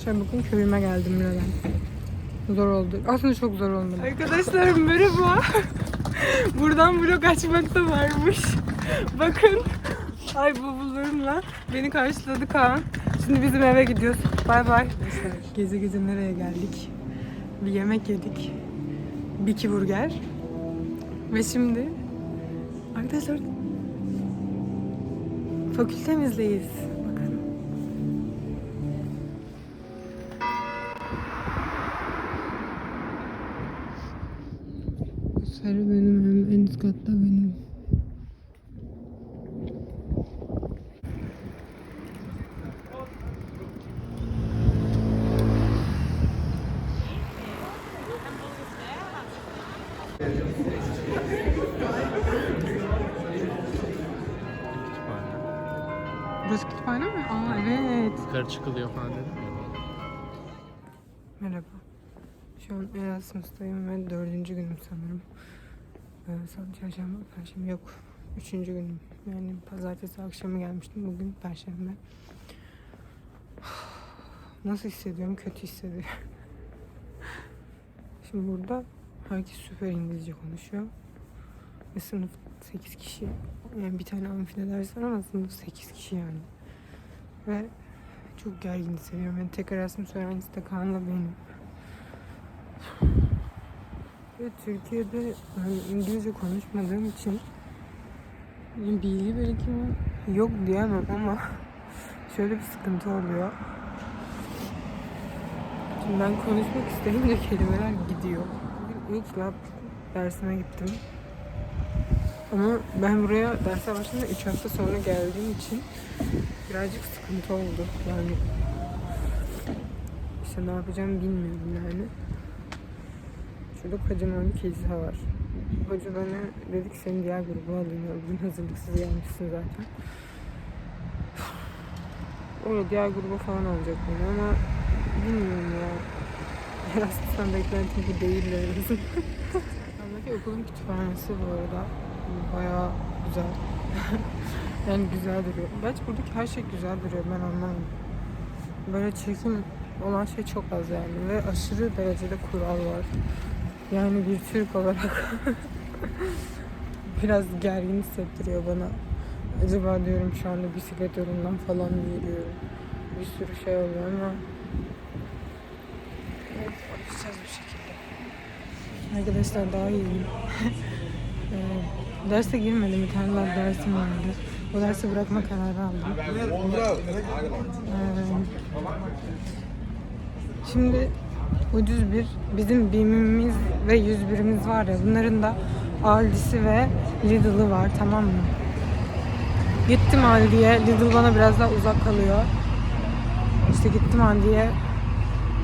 Arkadaşlar bakın köyüme geldim neden. Zor oldu. Aslında çok zor olmadı. Arkadaşlar merhaba. Buradan vlog açmak da varmış. Bakın. Ay bavullarımla beni karşıladı Kaan. Şimdi bizim eve gidiyoruz. Bay bay. Arkadaşlar geze geze nereye geldik? Bir yemek yedik. Biki Burger. Ve şimdi arkadaşlar fakültemizdeyiz. Sarı benim hem en üst katta benim. Burası kütüphane mi? Aa evet. Yukarı çıkılıyor falan dedim ya. Merhaba. Şu an Erasmus'tayım ve dördüncü günüm sanırım. Ee, Salı, çarşamba, perşembe yok. Üçüncü günüm. Yani pazartesi akşamı gelmiştim. Bugün perşembe. Nasıl hissediyorum? Kötü hissediyorum. Şimdi burada herkes süper İngilizce konuşuyor. Ve sınıf 8 kişi. Yani bir tane amfide ders var ama sınıf 8 kişi yani. Ve çok gergin hissediyorum. Yani tek Erasmus öğrencisi de Kaan'la benim. Ve Türkiye'de hani İngilizce konuşmadığım için bilgi birikimi yok diyemem ama şöyle bir sıkıntı oluyor. Şimdi ben konuşmak isteyince kelimeler gidiyor. Bugün ilk lab dersime gittim. Ama ben buraya derse başladığımda 3 hafta sonra geldiğim için birazcık sıkıntı oldu. Yani işte ne yapacağımı bilmiyorum yani. Şurada kocaman bir kilise var. Hoca bana dedik seni diğer gruba alayım. Bugün hazırlıksız gelmişsin zaten. Öyle diğer gruba falan alacak beni ama bilmiyorum ya. Erasmus'tan beklentim bu değil de en azından. Okulun kütüphanesi bu arada. Bayağı güzel. yani güzel duruyor. Gerçi buradaki her şey güzel duruyor ben anlamadım. Böyle çirkin olan şey çok az yani ve aşırı derecede kural var. Yani bir Türk olarak biraz gergin hissettiriyor bana. Acaba diyorum şu anda bisiklet yolundan falan mı yürüyorum? Bir sürü şey oluyor ama evet, alışacağız bir şekilde. Arkadaşlar daha iyiyim. Ee, derse girmedim. Bir tane daha dersim vardı. O dersi bırakma kararı aldım. Ee, şimdi ucuz bir bizim BİM'imiz ve 101'imiz var ya bunların da Aldi'si ve Lidl'ı var tamam mı? Gittim Aldi'ye. Lidl bana biraz daha uzak kalıyor. İşte gittim Aldi'ye.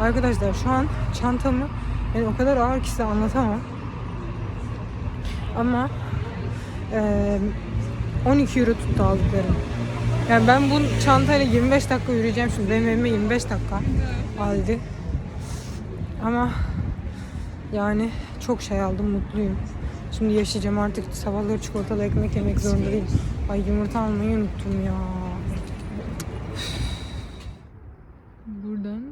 Arkadaşlar şu an çantamı yani o kadar ağır ki size anlatamam. Ama eee 12 euro tuttu aldıklarım. Yani ben bu çantayla 25 dakika yürüyeceğim şimdi. Benim evime 25 dakika aldı. Ama yani çok şey aldım mutluyum. Şimdi yaşayacağım artık sabahları çikolatalı ekmek yemek zorunda değilim. Ay yumurta almayı unuttum ya. Buradan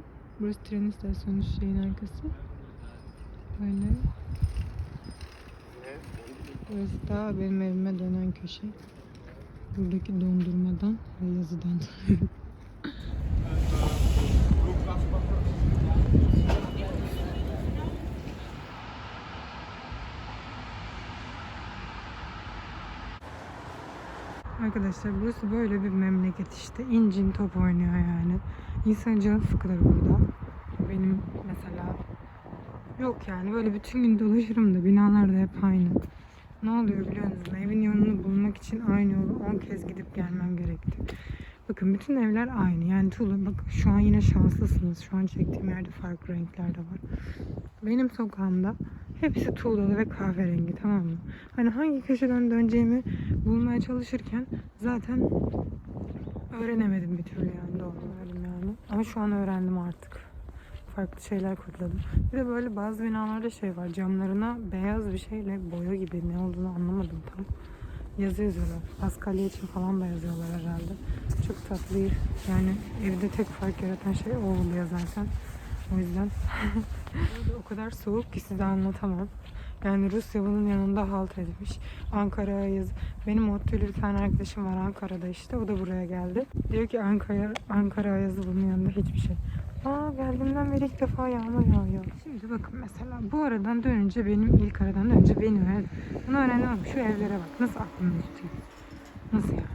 burası tren istasyonu şeyin arkası. Böyle. Burası da benim evime dönen köşe. Buradaki dondurmadan ve yazıdan. Arkadaşlar burası böyle bir memleket işte. İncin top oynuyor yani. İnsan canı sıkılır burada. Benim mesela yok yani böyle bütün gün dolaşırım da binalar da hep aynı. Ne oluyor biliyor musunuz? Evin yolunu bulmak için aynı yolu 10 kez gidip gelmem gerekti. Bakın bütün evler aynı. Yani tuğla bak şu an yine şanslısınız. Şu an çektiğim yerde farklı renkler de var. Benim sokağımda hepsi tuğlalı ve kahverengi tamam mı? Hani hangi köşeden döneceğimi bulmaya çalışırken zaten öğrenemedim bir türlü yani doğru öğrendim yani. Ama şu an öğrendim artık. Farklı şeyler kodladım. Bir de böyle bazı binalarda şey var camlarına beyaz bir şeyle boya gibi ne olduğunu anlamadım tam. yazı yazıyorlar. Paskalya için falan da yazıyorlar herhalde. Çok tatlı. Yani evde tek fark yaratan şey o oluyor zaten. O yüzden o kadar soğuk ki size anlatamam. Yani Rusya bunun yanında halt etmiş. Ankara'ya yaz. Benim ODTÜ'lü bir tane arkadaşım var Ankara'da işte. O da buraya geldi. Diyor ki Ankara Ankara yazı bunun yanında hiçbir şey. Aa geldiğimden beri ilk defa yağmur yağıyor. Şimdi bakın mesela bu aradan dönünce benim ilk aradan dönünce benim ev. Bunu öğreniyorum. Şu evlere bak. Nasıl aklımda tutuyor. Nasıl yani?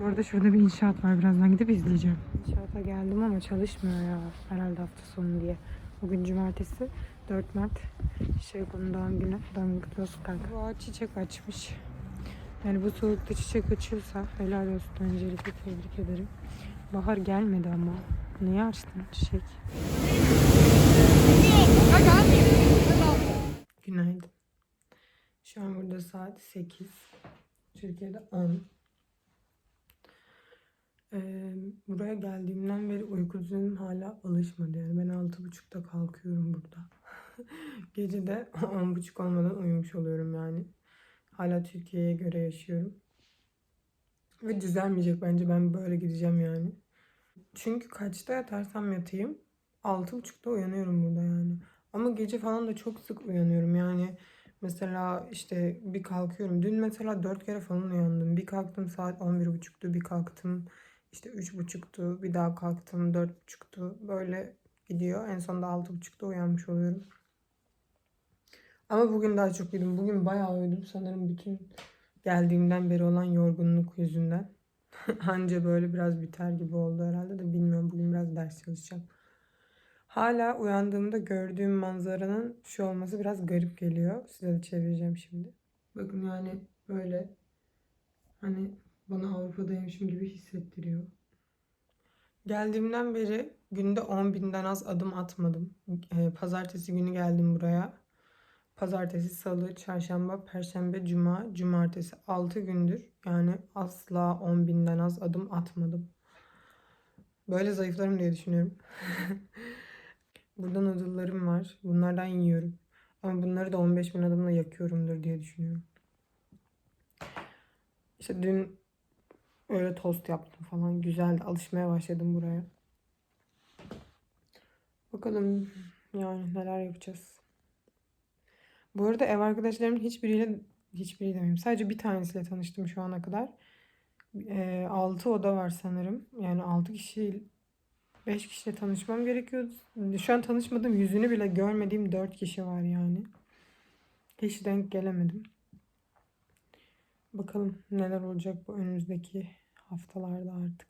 Bu arada şurada bir inşaat var. Birazdan gidip izleyeceğim. İnşaata geldim ama çalışmıyor ya. Herhalde hafta sonu diye. Bugün cumartesi 4 Mart. Şey bunun doğum günü. Doğum günü olsun kanka. Bu ağaç çiçek açmış. Yani bu soğukta çiçek açıyorsa helal olsun öncelikle tebrik ederim. Bahar gelmedi ama. Niye açtın çiçek? Günaydın. Şu an burada saat 8. Türkiye'de 10. Buraya geldiğimden beri uyku düzenim hala alışmadı. Yani ben 6.30'da kalkıyorum burada. Gece de 10.30 olmadan uyumuş oluyorum yani. Hala Türkiye'ye göre yaşıyorum. Ve düzelmeyecek bence ben böyle gideceğim yani. Çünkü kaçta yatarsam yatayım 6.30'da uyanıyorum burada yani. Ama gece falan da çok sık uyanıyorum yani. Mesela işte bir kalkıyorum. Dün mesela 4 kere falan uyandım. Bir kalktım saat 11.30'tu. Bir kalktım işte 3.30'tu. Bir daha kalktım 4.30'tu. Böyle gidiyor. En sonunda 6.30'da uyanmış oluyorum. Ama bugün daha çok uyudum. Bugün bayağı uyudum. Sanırım bütün geldiğimden beri olan yorgunluk yüzünden. Anca böyle biraz biter gibi oldu herhalde de bilmiyorum. Bugün biraz ders çalışacağım. Hala uyandığımda gördüğüm manzaranın şu olması biraz garip geliyor. Size de çevireceğim şimdi. Bakın yani böyle hani bana Avrupa'daymışım gibi hissettiriyor. Geldiğimden beri günde 10 binden az adım atmadım. Ee, Pazartesi günü geldim buraya. Pazartesi, salı, çarşamba, perşembe, cuma, cumartesi 6 gündür. Yani asla 10 binden az adım atmadım. Böyle zayıflarım diye düşünüyorum. Burada noodle'larım var. Bunlardan yiyorum. Ama bunları da 15 bin adımla yakıyorumdur diye düşünüyorum. İşte dün öyle tost yaptım falan. Güzeldi. Alışmaya başladım buraya. Bakalım yani neler yapacağız. Bu arada ev arkadaşlarımın hiçbiriyle hiçbiri demeyeyim. Sadece bir tanesiyle tanıştım şu ana kadar. 6 oda var sanırım. Yani 6 kişi 5 kişiyle tanışmam gerekiyordu. Şu an tanışmadığım yüzünü bile görmediğim 4 kişi var yani. Hiç denk gelemedim. Bakalım neler olacak bu önümüzdeki haftalarda artık.